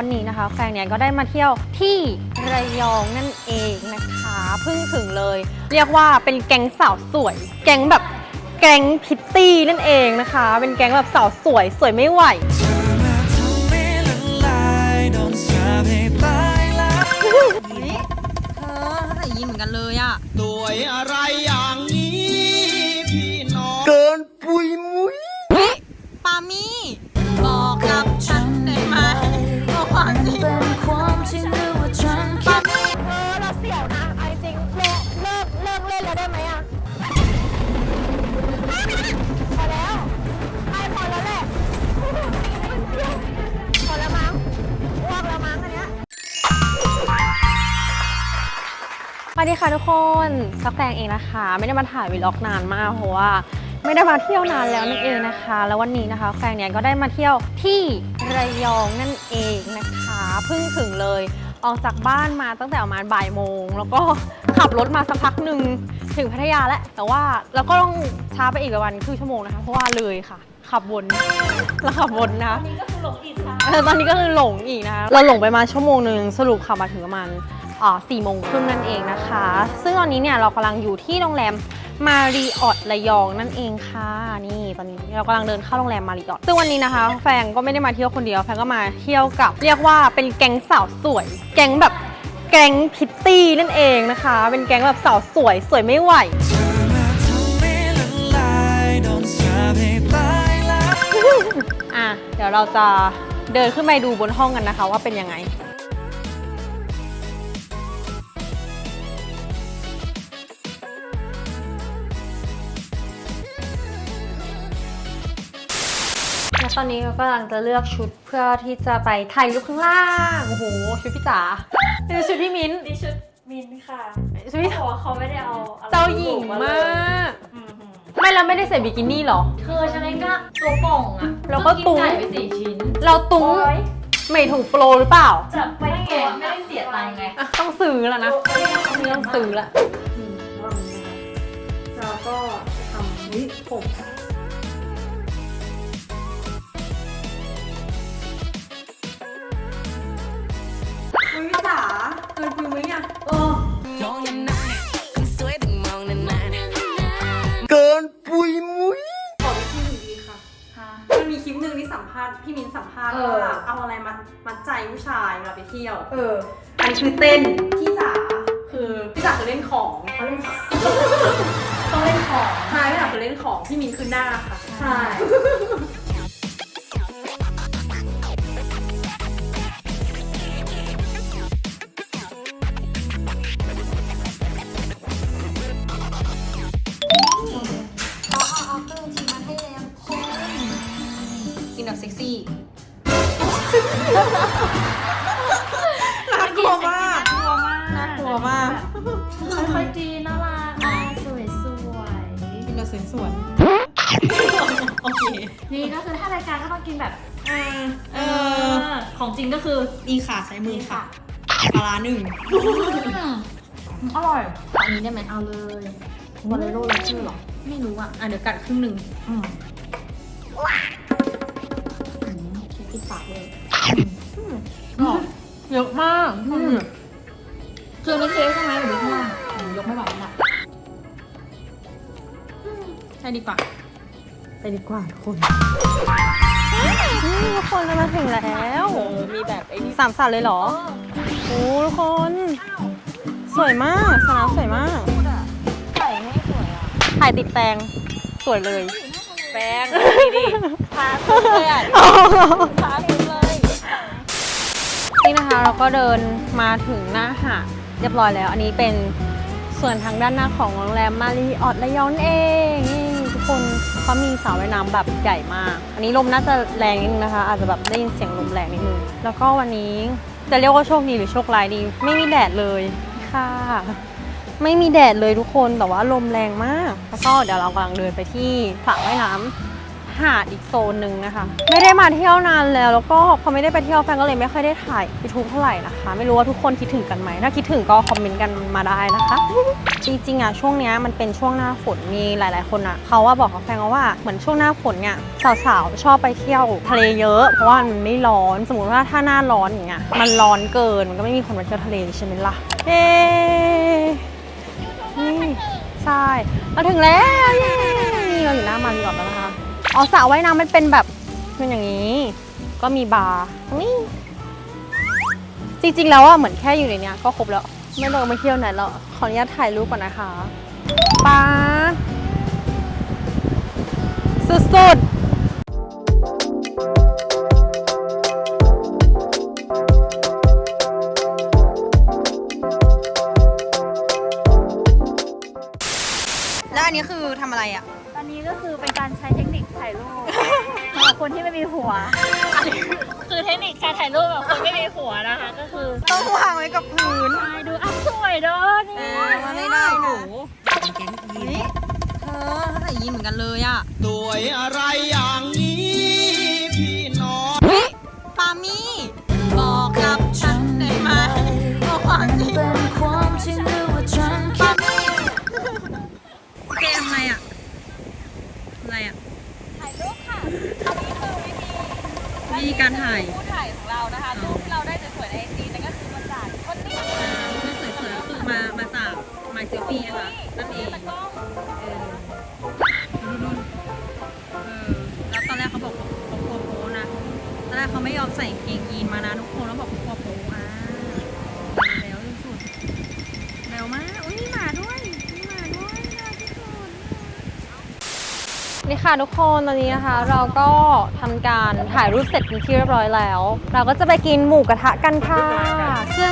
วันนี้นะคะแฟนเนี่ยก็ได้มาเที่ยวที่ระยองนั่นเองนะคะเพิ่งถึงเลย เรียกว่าเป็นแก๊งสาวสวย แก๊งแบบแก๊งพิตตี้นั่นเองนะคะ เป็นแก๊งแบบสาวสวยสวยไม่ไหวเธอมาทำให้ละลายโดนสาปให้ตายแล้วเธอใส่ยีนเหมือนกันเลยอะด้วยอะไรอย่ สวัสดีค่ะทุกคนสักแฟงเองนะคะ ไม่ได้มาถ่ายวีล็อกนานมากเพราะว่าไม่ได้มาเที่ยวนานแล้วนั่นเองนะคะ แล้ววันนี้นะคะแฟนเนี่ยก็ได้มาเที่ยวที่ระยองนั่นเองนะคะเพิ่งถึงเลยออกจากบ้านมาตั้งแต่ประมาณบ่ายโมง แล้วก็ขับรถมาสักพักหนึ่งถึงพัทยาแล้วแต่ว่าเราก็ต้องช้าไปอีกประมาณครึ่งชั่วโมงนะคะ เพราะว่าเลยค่ะ ขับวนแล้วขับวนนะคะเออตอนนี้ก็คือหลงอีกนะคะเราหลงไปมาชั่วโมงหนึ่งสรุปขับมาถึงประมาณ อ่าสี่โมงครึ่งนั่นเองนะคะ ซึ่งตอนนี้เนี่ยเรากำลังอยู่ที่โรงแรมมารีออตระยองนั่นเองค่ะ นี่ตอนนี้เรากำลังเดินเข้าโรงแรมมารีออตซึ่งวันนี้นะคะ แฟนก็ไม่ได้มาเที่ยวคนเดียวแฟนก็มาเที่ยวกับ เรียกว่าเป็นแก๊งสาวสวย แก๊งแบบแก๊งพิตตี้นั่นเองนะคะ เป็นแก๊งแบบสาวสวยสวยไม่ไหวอะเดี๋ยวเราจะเดินขึ้นไปดูบนห้องกันนะคะว่าเป็นยังไง ตอนนี้เรากำลังจะเลือกชุดเพื่อที่จะไปถ่ายรูปข้างล่าง โอ้โห ชุดพี่จ๋านี่คือชุดพี่มิ้นท์นี่ชุดมินค่ะชุดพี่เขาบอกว่าเขาไม่ได้เอาอะไรเจ้าหญิงมากไม่แล้วไม่ได้ใส่บิกินี่เหรอ เธอฉันเองก็ตัวป่องอะแล้วก็ตุ้งนไก่ไปสี่ชิ้นเราตุ้งโอ๊ยไม่ถูกโปรหรือเปล่า จับไปตัวไม่ได้เสียตังค์ไงอะต้องซื้อแล้วนะต้องซื้อละเราก็ทำวิผม จ๋าเกินฟิวไหมเนี่ยเออเกินปุยมุยขอวิธีหนึ่งดีค่ะฮะมันมีคลิปหนึ่งที่สัมภาษณ์พี่มิ้นสัมภาษณ์เออ ว่าเอาอะไรมามัดใจผู้ชายเวลาไปเที่ยวเอออันนี้คือเต้นพี่จ๋าคือพี่จ๋าคือเล่นของเขาเล่นของต้องเล่นของใช่พี่จ๋าคือเล่นของพี่มิ้นคือหน้าค่ะ ใช่ ซ็กซี่น่ากลัวมากน่ากลัวมาก น่ากลัวมาก ค่อยๆดีน่ารักอะสวยสวยกินแบบสวยๆโอเคนี่ก็คือถ้ารายการก็ต้องกินแบบอ่าเอเอออของจริงก็คือนี่ค่ะใช้มือค่ะปลาร้าหนึ่งอร่อย อันนี้ได้ไหมเอาเลยวันเลยโรลชื่อหรอ ไม่รู้อะ อะเดี๋ยวกัดครึ่งหนึ่ง อืม เยอะมากอืมคืออันนี้เค้กใช่ไหมหรือไม่ใช่หรือยกไม่ไหวแล้วล่ะใช่ดีกว่า ไปดีกว่าทุกคนนี่ทุกคนเรามาถึงแล้วมีแบบไอ้นี่สามสัตว์เลยเหรอโอ้ทุกคน สวยมากสนามสวยมากใส่ให้สวยอะถ่ายติดแปลงสวยเลย แป้งดีดิพาทุกเลยอะพาทุกเลย นี่นะคะเราก็เดินมาถึงหน้าหาดเรียบร้อยแล้ว อันนี้เป็นส่วนทางด้านหน้าของโรงแรมมารีออตระยองนั่นเองนี่ทุกคนเขามีสระว่ายน้ำแบบใหญ่มาก อันนี้ลมน่าจะแรงนิดนึงนะคะ อาจจะแบบได้ยินเสียงลมแรงนิดนึงแล้วก็วันนี้จะเรียกว่าโชคดีหรือโชคร้ายดี ไม่มีแดดเลยค่ะ ไม่มีแดดเลยทุกคนแต่ว่าลมแรงมาก แล้วก็เดี๋ยวเรากำลังเดินไปที่สระว่ายน้ำ หาดอีกโซนหนึ่งนะคะ ไม่ได้มาเที่ยวนานแล้วแล้วก็พอไม่ได้ไปเที่ยวแฟนก็เลยไม่ค่อยได้ถ่ายยูทูบเท่าไหร่นะคะ ไม่รู้ว่าทุกคนคิดถึงกันไหมถ้าคิดถึงก็คอมเมนต์กันมาได้นะคะ จริงๆอะช่วงเนี้ยมันเป็นช่วงหน้าฝนมีหลาย ๆ คนอะเขาว่าบอกกับแฟนว่าเหมือนช่วงหน้าฝนเนี่ยสาวๆชอบไปเที่ยวทะเลเยอะเพราะว่ามันไม่ร้อนสมมติว่าถ้าหน้าร้อนอย่างเงี้ยมันร้อนเกินมันก็ไม่มีคนมาเที่ยวทะเลใช่ไหมล่ะเย้นี่ใช่มาถึงแล้วเย้นี่เราอยู่หน้ามารีออทแล้วนะ อ๋อสระว่ายน้ำมันเป็นแบบเป็นอย่างนี้ ก็มีบาร์ตรงนี้จริงๆแล้วอะเหมือนแค่อยู่ในเนี้ยก็ครบแล้ว ไม่ต้องมาเที่ยวไหนแล้วขออนุญาตถ่ายรูปก่อนนะคะป้าสุดๆแล้วอันนี้คือทำอะไรอะ หัว คือเทคนิคการถ่ายรูปแบบคนไม่มีหัวนะคะ ก็คือต้องวางไว้กับพื้น ใช่ดูอะสวยเด้อนี่เออว่าไม่ได้นะนี่เธอใส่ยีนเหมือนกันเลยอะสวยอะไรอย่างนี้พี่น้องเฮ้ยปามี่ นี่ค่ะทุกคนตอนนี้นะคะ เราก็ทำการถ่ายรูปเสร็จเป็นที่เรียบร้อยแล้ว เราก็จะไปกินหมูกระทะกันค่ะ ซึ่ง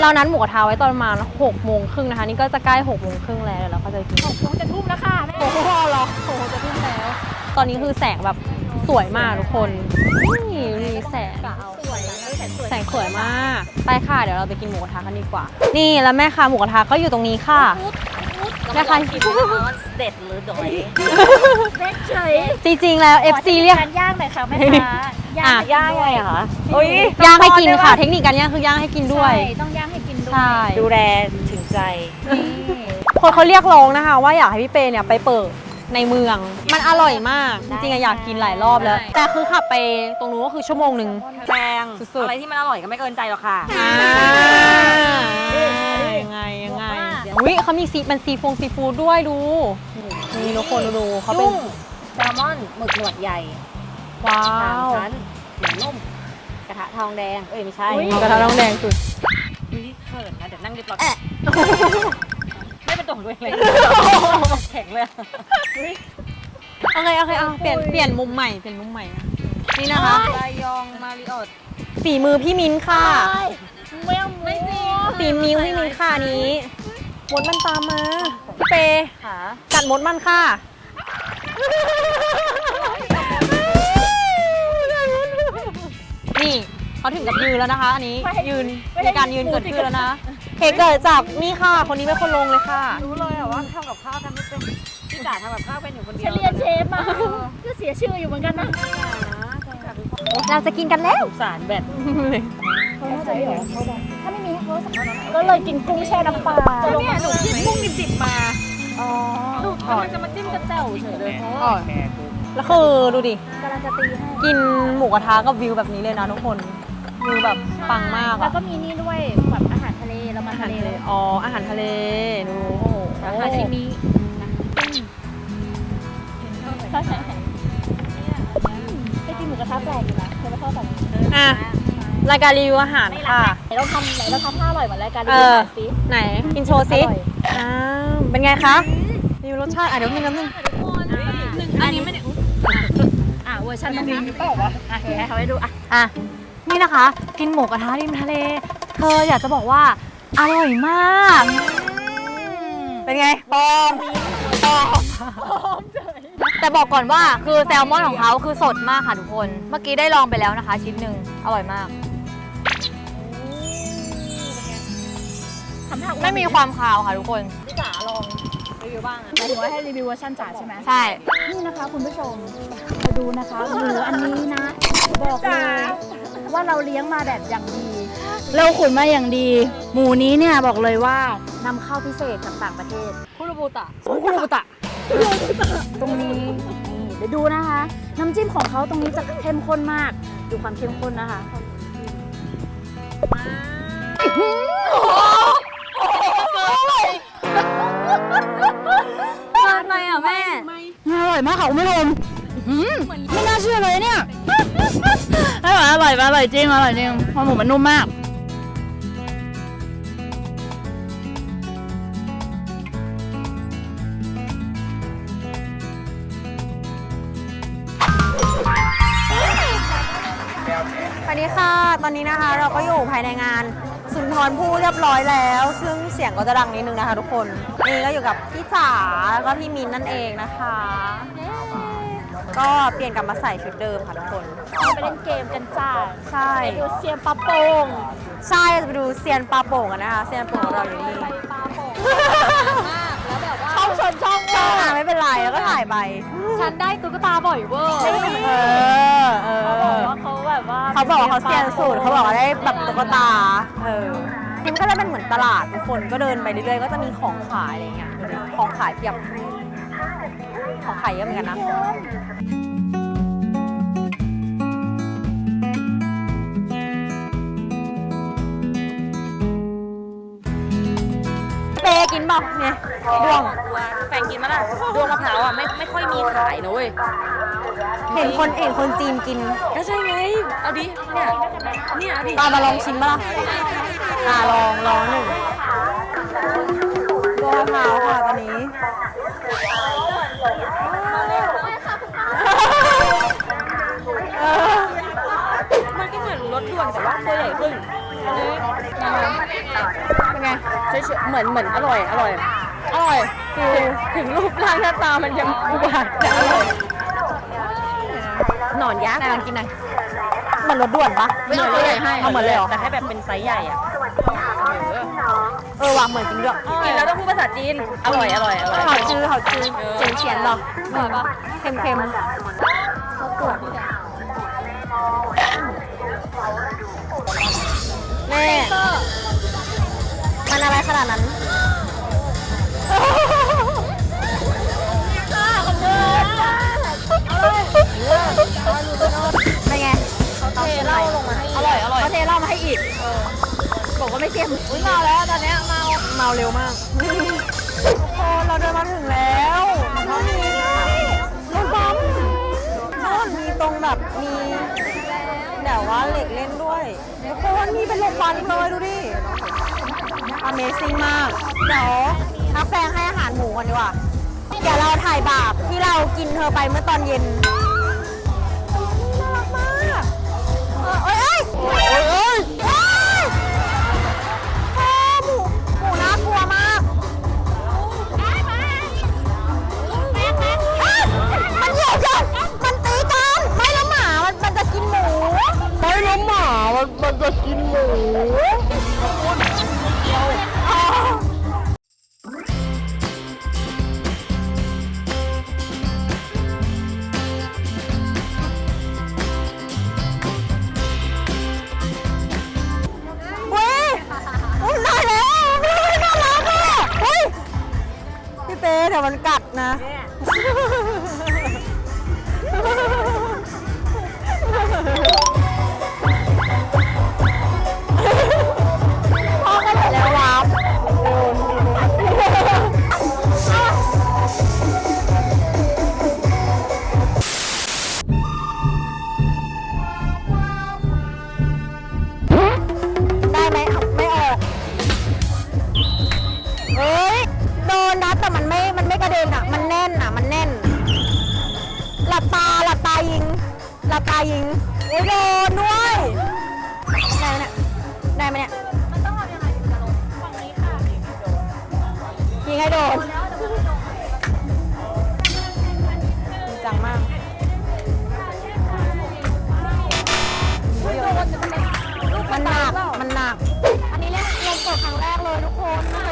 เรานัดหมูกระทะไว้ตอนประมาณ6โมงครึ่งนะคะ นี่ก็จะใกล้6โมงครึ่งแล้วเดี๋ยวเราก็จะไปกินคงจะทุ่มแล้วค่ะแม่โอ้โหเหรอโอ้โหจะทุ่มแล้ว ตอนนี้คือแสงแบบสวยมากทุกคนนี่มีแสงสวยแสนสวยแสงสวยมาก ไปค่ะ เดี๋ยวเราไปกินหมูกระทะกันดีกว่า นี่แล้วแม่ค้าหมูกระทะก็อยู่ตรงนี้ค่ะ แม่ค้าเด็ดหรือดอยเด็ดเฉยจริงๆแล้ว FC เรียกการย่างหน่อยค่ะแม่ค้าอะ ย่างย่างไงอะคะย่างให้กินค่ะ เทคนิคการย่างคือย่างให้กินด้วยใช่ต้องย่างให้กินด้วยใช่ ดูแลถึงใจคนเขาเรียกร้องนะคะ ว่าอยากให้พี่เปเนี่ยไปเปิดในเมือง มันอร่อยมาก จริงๆอะอยากกินหลายรอบแล้ว แต่คือขับไปตรงนู้นก็คือชั่วโมงหนึ่ง แพงสุดๆ อะไรที่มันอร่อยก็ไม่เกินใจหรอกค่ะ อ่ายังไงยังไง อุ้ยเขามีซีมันซีฟงซีฟู้ดด้วยดูนี่ทุกคนดูเขาเป็นจุ้งแซลมอนหมึกหนวดใหญ่ว้าสามวชั้นเหนียวนุ่มกระทะทองแดง เอ้ยไม่ใช่กระทะน้องแดงสุดอุ๊ยเขินนะเดี๋ยวนั่งเรียบร้อยไม่เป็นตัวของตัวเองเลยแข็งเลยโอเคโอเคเอาเปลี่ยนเปลี่ยนมุมใหม่เปลี่ยนมุมใหม่นะนี่นะคะระยองมาริออตฝีมือพี่มิ้นท์ค่ะไม่ไม่จริงฝีมือพี่มิ้นท์ค่ะอันนี้ มดมันตามมาพี่เปค่ะกัดมดมันค่ะนี่เขาถึงกับยืนแล้วนะคะ อันนี้ยืนมีการยืนเกิดขึ้นแล้วนะเหตุเกิดจากนี่ค่ะ คนนี้เป็นคนลงเลยค่ะ รู้เลยอะว่าทำกับข้าวทำไม่เป็นพี่จ๋าทำกับข้าวเป็นอยู่คนเดียวฉันเรียนเชฟมาก็เสียชื่ออยู่เหมือนกันนะเราจะกินกันแล้วสารแบ ตก็เลยกินกุ้งแช่น้ำปลาเนี่ยหนูคิดกุ้งดิบๆมาหนูกำลังจะมาจิ้มกระเจ้าเฉยเลยเพราะว่าแล้วคือดูดิกำลังจะตีให้กินหมูกระทะกับวิวแบบนี้เลยนะทุกคนวิวแบบปังมากแล้วก็มีนี่ด้วยแบบอาหารทะเลเรามาอาหาทะรเลทะเลยอ๋ออาหารทะเลดูอ้โหซาชิมิไปกินหมูกระทะแปลกอยู่นะเคยไปทอดแบบอะ รายการรีวิวอาหารค่ะไหนเราทำไหนเราทำท่าอร่อยเหมือนรายการเอรีวิวออาหารสิไหนกินโชว์ซิอร่อยอ้าวเป็นไงคะรีวิวรสชาติอะเดี๋ยวนึงน้ำนึงอันนี้ไม่ได้อะเวอร์ชันน้ำพริกเปล่าวะอะเดี๋ยวให้เขาให้ดูอะอะนี่นะคะ กินหมูกระทะริมทะเลเธออยากจะบอกว่าอร่อยมาก เป็นไงปอมปอม แต่บอกก่อนว่าคือแซลมอนของเขาคือสดมากค่ะทุกคน เมื่อกี้ได้ลองไปแล้วนะคะ ชิ้นหนึ่งอร่อยมาก ทำท่าอ้วนไม่มีความคาวค่ะทุกคน พี่จ๋าลองรีวิวบ้างอะหมายถึงว่าให้รีวิวเวอร์ชันจ๋าใช่ไหมใช่ นี่นะคะคุณผู้ชมมาดูนะคะหมูอันนี้นะ บอกเลยว่าเราเลี้ยงมาแบบอย่างดี เราขุนมาอย่างดี หมูนี้เนี่ยบอกเลยว่านำเข้าพิเศษจากต่างประเทศ คุโรบุตะโอ้โหคุโรบุตะ ตรงนี้นี่เดี๋ยวดูนะคะ น้ำจิ้มของเขาตรงนี้จะเข้มข้นมาก ดูความเข้มข้นนะคะ อะไปอะแม่ อร่อยมากค่ะคุณผู้ชมอื้อหือไม่น่าเชื่อเลยเนี่ย อร่อยอร่อยอร่อยจริงอร่อยจริงเพราะหมูมันนุ่มมาก ก็อยู่ภายในงาน สุนทรภู่เรียบร้อยแล้ว ซึ่งเสียงก็จะดังนิดนึงนะคะทุกคนนี่ก็อยู่กับพี่จ๋าแล้วก็พี่มินนั่นเองนะคะ ก็เปลี่ยนกลับมาใส่ชุดเดิมค่ะทุกคนไปเล่นเกมกันจ้าใช่ ไปดูเซียนปะโปงใช่จะไปดูเซียนปลาโป่งกันนะคะเซียนปลาโป่งของเราอยู่นี่ช่องชนช่องช่องอะไม่เป็นไรแล้วก็ถ่ายไปฉันได้ตุ๊กตาบ่อยเวอร์เออเอเขาบอกอ ว่าเขา แบบว่าเขาบอกว่าเขาเซียนสูตรเขาบอกว่าได้แบบตุ๊กตา เออมันก็เลยเป็นเหมือนตลาดทุกคนก็เดินไปเรื่อยๆก็จะมีของขายอะไรเงี้ยดูดิของขายเพียบของขายเยอะเหมือนกันนะ กินเปล่าเนี่ยดวงแฟนกินมั้ยล่ะดวงมะพร้าวอะไม่ไม่ค่อยมีขายนะเว้ยเห็นคนเห็นคนจีนกิน ก็ใช่ไงเอาดิเนี่ยเนี่ยเอาดิตามมาลองชิมบ้างอ่าลองลองหนึ่งตัวมะพร้าวค่ะตอนนี้เออมันก็เหมือนรถด่วนแต่ว่าตัวใหญ่ขึ้นอันนี้ เป็นไงเฉยๆเหมือนเหมือนอร่อย อร่อย อร่อยคือถึงรูปร่างหน้าตามันยังอุบาทแต่อร่อยหนอนยักษ์นายลองกินหน่อยเหมือนรถด่วนปะไม่เอาตัวใหญ่ให้เอาเหมือนเลยเหรอแต่ให้แบบเป็นไซส์ใหญ่อะเออว่ะเหมือนจริงด้วยกินแล้วต้องพูดภาษาจีน อร่อย อร่อย อร่อยเขาจื้อเขาจื้อเฉียนเฉียนๆหรอเหมือนปะเค็มเค็ม แม่มันอะไรขนาดนั้น เป็นไงเขาเทเหล้าลงมาให้อร่อยอร่อย เขาเทเหล้ามาให้อีกบอกว่าไม่เค็มอุ้ยเมาแล้วตอนเนี้ยเมาเมาเร็วมากทุกคนเราเดินมาถึงแล้วแล้วมีรถบัมนู่นมีตรงแบบมี แต่ว่าเหล็กเล่นด้วยทุกคนมีเป็นรถบัมเลยดูดิ Amazing มาก เดี๋ยวนักแฟงให้อาหารหมูกันดีกว่าเดี๋ยวเราถ่ายบาปที่เรากินเธอไปเมื่อตอนเย็นน่ารักมากเออเอ้ยเอ้ย จะกินหมู หลับตายิงโอ้ยโดนด้วยได้ไหมเนี่ยได้ไหมเนี่ยมันต้องทำยังไงถึงจะลงฝั่งนี้ค่ะยิงให้โดนจริงจังมากมันหนักมันหนักอันนี้เล่นลมกดครั้งแรกเลยทุกคนไม่เคย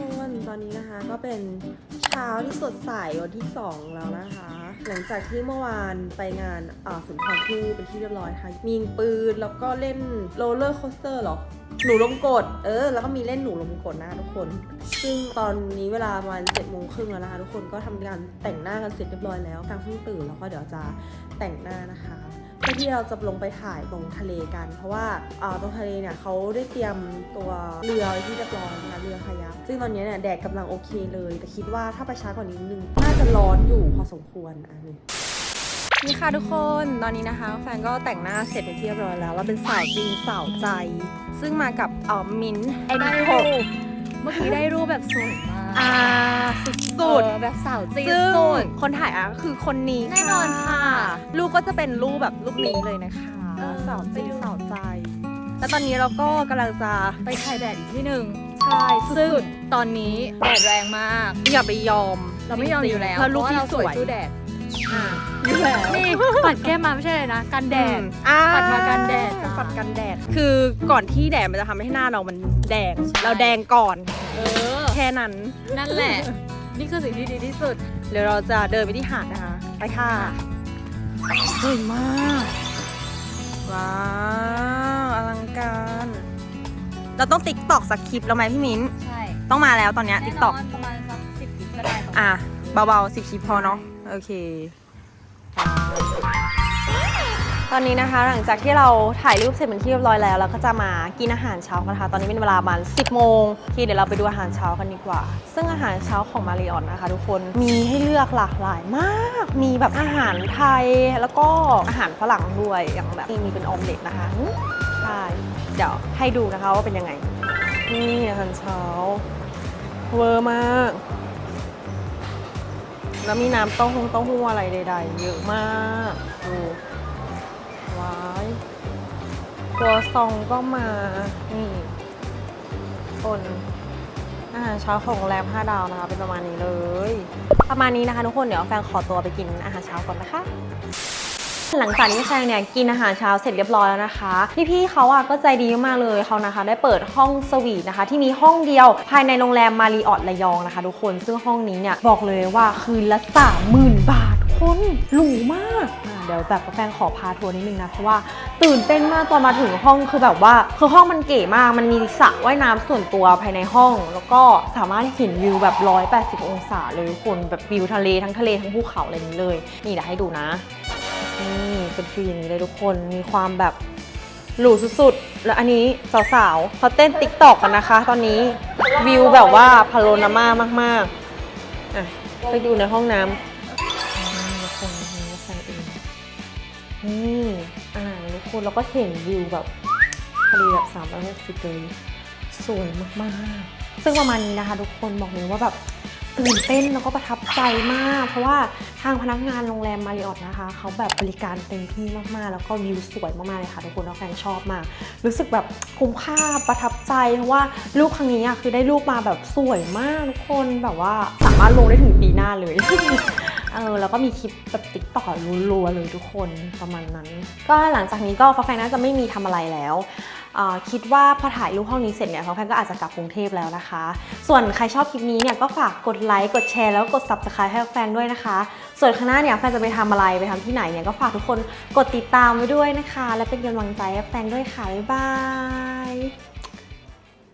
ค่ะทุกคนตอนนี้นะคะก็เป็นเช้าที่สดใสวันที่ 2 แล้วนะคะ หลังจากที่เมื่อวานไปงานอ่าสุนทรภู่เป็นที่เรียบร้อยค่ะ มีงปืนแล้วก็เล่นโรลเลอร์โคสเตอร์หรอ หนูลมกด เออ แล้วก็มีเล่นหนูลมกดนะคะทุกคน ซึ่งตอนนี้เวลาประมาณเจ็ดโมงครึ่งแล้วนะคะทุกคนก็ทำการแต่งหน้ากันเสร็จเรียบร้อยแล้วกลางเพิ่งตื่นแล้วก็เดี๋ยวจะแต่งหน้านะคะ เพื่อที่เราจะลงไปถ่ายตรงทะเลกัน เพราะว่าอ่าตรงทะเลเนี่ยเขาได้เตรียมตัวเรือไว้ที่เรียบร้อยนะคะเรือคายักซึ่งตอนนี้เนี่ยแดดกำลังโอเคเลย แต่คิดว่าถ้าไปช้ากว่านี้นิดนึงน่าจะร้อนอยู่พอสมควรอะนี่นี่ค่ะทุกคน ตอนนี้นะคะ แฟนก็แต่งหน้าเสร็จเป็นที่เรียบร้อยแล้วเราเป็นสาวจีนสาวใจ ซึ่งมากับเอ่อมิ้นท์ไอ้ได้รูปเมื่อกี้ได้รูปแบบสวยมาก อ่าสุดเออแบบสาวจีนซึ่งสุด คนถ่ายอะก็คือคนนี้แน่นอนค่ะรูปก็จะเป็นรูปแบบรูปนี้เลยนะคะเออ สาวจีนสาวใจ แล้วตอนนี้เราก็กำลังจะไปถ่ายแดดอีกที่หนึ่งใช่ซึ่งตอนนี้แดดแรงมากอย่าไปยอมเราไม่ยอมอยู่แล้วเพื่อรูปพที่ราะาสวยสู้แดดอะอยู่แล้วนี่ปัดแก้มมาไม่ใช่เลยนะกันแดด อ่าปัดมากันแดดจ้าปัดกันแดด คือก่อนที่แดดมันจะทำให้หน้าเรามันแดงเราแดงก่อน เออ แค่นั้น นั่นแหละ นี่คือสิ่งที่ดีที่สุด เดี๋ยวเราจะเดินไปที่หาดนะคะ ไปค่ะสวยมาก ว้าวอลังการ เราต้องติ๊กตอกสักคลิปแล้วไหมพี่มิ้น ใช่ ต้องมาแล้วตอนเนี้ยติ๊กตอกประมาณสักสิบคลิปก็ได้ อะ เบาๆสิบคลิปพอเนาะ โอเค ตอนนี้นะคะ หลังจากที่เราถ่ายรูปเสร็จเป็นที่เรียบร้อยแล้วเราก็จะมากินอาหารเช้ากันค่ะตอนนี้เป็นเวลาประมาณ10 โมงที่เดี๋ยวเราไปดูอาหารเช้ากันดีกว่า ซึ่งอาหารเช้าของมาริออนนะคะ ทุกคนมีให้เลือกหลากหลายมาก มีแบบอาหารไทยแล้วก็อาหารฝรั่งด้วยอย่างแบบมีเป็นออมเล็ตนะคะใช่เดี๋ยวให้ดูนะคะว่าเป็นยังไงนี่อาหารเช้าเวอร์มากแล้วมีน้ำเต้าหู้เต้าหู้อะไรใด ๆ เยอะมากดู ว้ายตัวซองก็มา นี่คนอาหารเช้าของโรงแรม5ดาวนะคะ เป็นประมาณนี้เลย ประมาณนี้นะคะทุกคนเดี๋ยวแฟนขอตัวไปกินอาหารเช้าก่อนนะคะหลังจากที่แฟนเนี่ยกินอาหารเช้าเสร็จเรียบร้อยแล้วนะคะพี่ๆเขาอะก็ใจดีมากเลยเขานะคะ ได้เปิดห้องสวีทนะคะ ที่มีห้องเดียวภายในโรงแรมมารีออทระยองนะคะ ทุกคนซึ่งห้องนี้เนี่ยบอกเลยว่าคืนละ30,000บาท คนหรูมากอะเดี๋ยวแบบแฟนขอพาทัวร์นิดนึงนะ เพราะว่าตื่นเต้นมากตอนมาถึงห้องคือแบบว่าคือห้องมันเก๋มากมันมีสระว่ายน้ำส่วนตัวภายในห้อง แล้วก็สามารถเห็นวิวแบบ 180 องศาเลยทุกคนแบบวิวทะเลทั้งทะเลทั้งภูเขาอะไรอย่างนี้เลย นี่เดี๋ยวให้ดูนะนี่เป็นฟีลอย่างนี้เลยทุกคนมีความแบบหรูสุดๆ แล้วอันนี้สาวๆเขาเต้นติ๊กตอกกันนะคะ ตอนนี้วิวแบบว่าพาโรนามามากๆอะไปดูในห้องน้ำ นี่อ่าทุกคนแล้วก็เห็นวิวแบบทะเลแบบ360เลยสวยมากๆ ซึ่งประมาณนี้นะคะ ทุกคนบอกเลยว่าแบบตื่นเต้นแล้วก็ประทับใจมาก เพราะว่าทางพนักงานโรงแรมมาริออทนะคะ เขาแบบบริการเต็มที่มากๆ แล้วก็วิวสวยมากๆเลยค่ะทุกคนแล้วแฟนชอบมาก รู้สึกแบบคุ้มค่าประทับใจ เพราะว่าลูกครั้งนี้อะคือได้ลูกมาแบบสวยมากทุกคนแบบว่าสามารถลงได้ถึงปีหน้าเลย เออแล้วก็มีคลิปแบบติ๊กต่อรัวๆเลยทุกคนประมาณนั้น ก็หลังจากนี้ก็ฟ้าแฟนน่าจะไม่มีทำอะไรแล้วคิดว่าพอถ่ายรูปห้องนี้เสร็จเนี่ยฟ้าแฟนก็อาจจะกลับกรุงเทพแล้วนะคะ ส่วนใครชอบคลิปนี้เนี่ยก็ฝากกดไลค์กดแชร์แล้วกด subscribe ให้แฟนด้วยนะคะ ส่วนข้างหน้าเนี่ยแฟนจะไปทำอะไรไปทำที่ไหนเนี่ยก็ฝากทุกคนกดติดตามไว้ด้วยนะคะ และเป็นกำลังใจให้แฟนด้วยค่ะบ๊ายบาย